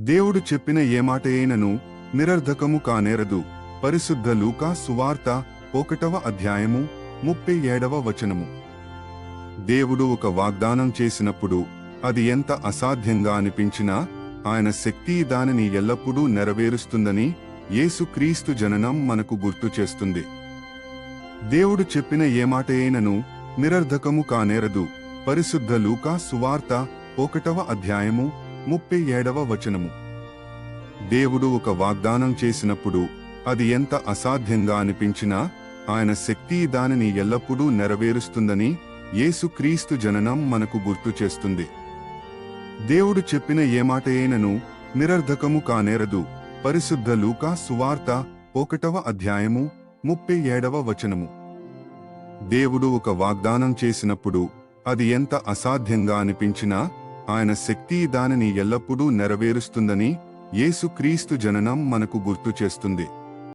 దేవుడు చెప్పిన ఏ నిరర్ధకము కానేరదు. పరిశుద్ధ లూకా సువార్త ఒకటవ అధ్యాయము ముప్పై ఏడవ వచనము. దేవుడు ఒక వాగ్దానం చేసినప్పుడు అది ఎంత అసాధ్యంగా అనిపించినా ఆయన శక్తి దానిని ఎల్లప్పుడూ నెరవేరుస్తుందని యేసుక్రీస్తు జననం మనకు గుర్తు చేస్తుంది. దేవుడు చెప్పిన ఏ నిరర్ధకము కానేరదు. పరిశుద్ధ లూకా సువార్త ఒకటవ అధ్యాయము ముప్పై ఏడవ వచనము. దేవుడు ఒక వాగ్దానం చేసినప్పుడు అది ఎంత అసాధ్యంగా అనిపించినా ఆయన శక్తి దానిని ఎల్లప్పుడూ నెరవేరుస్తుందని యేసుక్రీస్తు జననం మనకు గుర్తు చేస్తుంది. దేవుడు చెప్పిన ఏ నిరర్ధకము కానేరదు. పరిశుద్ధ లూకా సువార్త ఒకటవ అధ్యాయము ముప్పై ఏడవ వచనము. దేవుడు ఒక వాగ్దానం చేసినప్పుడు అది ఎంత అసాధ్యంగా అనిపించినా ఆయన శక్తి దానిని ఎల్లప్పుడూ నెరవేరుస్తుందని యేసుక్రీస్తు జననం మనకు గుర్తు చేస్తుంది.